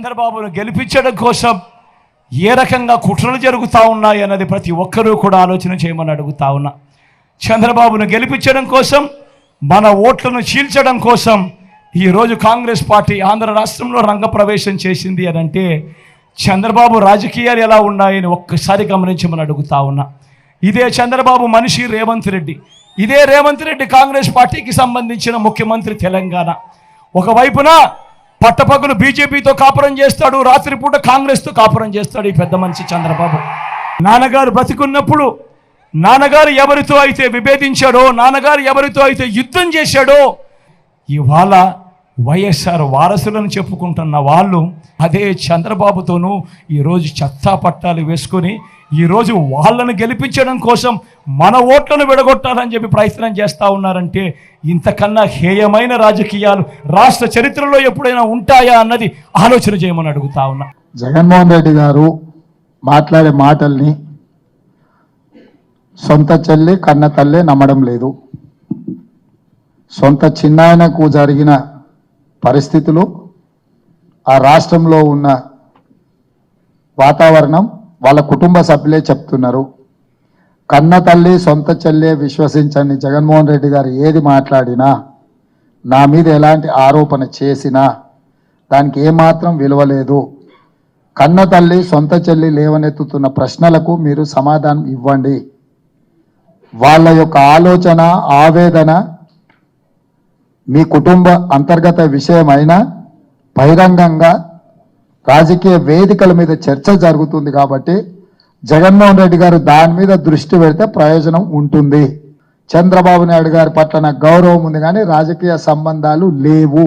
చంద్రబాబును గెలిపించడం కోసం ఏ రకంగా కుట్రలు జరుగుతూ ఉన్నాయి అన్నది ప్రతి ఒక్కరూ కూడా ఆలోచన చేయమని అడుగుతా ఉన్నా. చంద్రబాబును గెలిపించడం కోసం మన ఓట్లను చీల్చడం కోసం ఈరోజు కాంగ్రెస్ పార్టీ ఆంధ్ర రాష్ట్రంలో రంగప్రవేశం చేసింది అని అంటే చంద్రబాబు రాజకీయాలు ఎలా ఉన్నాయని ఒక్కసారి గమనించమని అడుగుతా ఉన్నా. ఇదే చంద్రబాబు మనిషి రేవంత్ రెడ్డి. ఇదే రేవంత్ రెడ్డి కాంగ్రెస్ పార్టీకి సంబంధించిన ముఖ్యమంత్రి తెలంగాణ. ఒకవైపున పట్టపగలు బీజేపీతో కాపురం చేస్తాడు రాత్రిపూట కాంగ్రెస్తో కాపురం చేస్తాడు ఈ పెద్ద మనిషి చంద్రబాబు. నాన్నగారు బతికున్నప్పుడు నాన్నగారు ఎవరితో అయితే విభేదించాడో నాన్నగారు ఎవరితో అయితే యుద్ధం చేశాడో ఇవాళ వైఎస్ఆర్ వారసులను చెప్పుకుంటున్న వాళ్ళు అదే చంద్రబాబుతోనూ ఈరోజు చెత్తా పట్టాలు వేసుకొని ఈరోజు వాళ్ళను గెలిపించడం కోసం మన ఓట్లను విడగొట్టాలని చెప్పి ప్రయత్నం చేస్తూ ఉన్నారంటే ఇంతకన్నా హేయమైన రాజకీయాలు రాష్ట్ర చరిత్రలో ఎప్పుడైనా ఉంటాయా అన్నది ఆలోచన చేయమని అడుగుతా ఉన్నా. జగన్మోహన్ రెడ్డి గారు మాట్లాడే మాటల్ని సొంత చెల్లి కన్న తల్లే నమ్మడం లేదు. సొంత చిన్నాయనకు జరిగిన పరిస్థితులు ఆ రాష్ట్రంలో ఉన్న వాతావరణం వాళ్ళ కుటుంబ సభ్యులే చెప్తున్నారు. కన్న తల్లి సొంత చెల్లె విశ్వసించండి. జగన్మోహన్ రెడ్డి గారు ఏది మాట్లాడినా నా మీద ఎలాంటి ఆరోపణ చేసినా దానికి ఏమాత్రం విలువ లేదు. కన్న తల్లి సొంత చెల్లి లేవనెత్తుతున్న ప్రశ్నలకు మీరు సమాధానం ఇవ్వండి. వాళ్ళ యొక్క ఆలోచన ఆవేదన మీ కుటుంబ అంతర్గత విషయమైన బహిరంగంగా రాజకీయ వేదికల మీద చర్చ జరుగుతుంది కాబట్టి జగన్మోహన్ రెడ్డి గారు దాని మీద దృష్టి పెడితే ప్రయోజనం ఉంటుంది. చంద్రబాబు నాయుడు గారి పట్ల నాకు గౌరవం ఉంది కానీ రాజకీయ సంబంధాలు లేవు.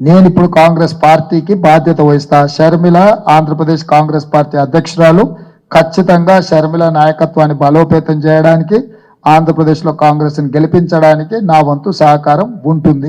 నేను ఇప్పుడు కాంగ్రెస్ పార్టీకి బాధ్యత వహిస్తా. షర్మిల ఆంధ్రప్రదేశ్ కాంగ్రెస్ పార్టీ అధ్యక్షురాలు ఖచ్చితంగా షర్మిల నాయకత్వాన్ని బలోపేతం చేయడానికి ఆంధ్రప్రదేశ్లో కాంగ్రెస్ని గెలిపించడానికి నా వంతు సహకారం ఉంటుంది.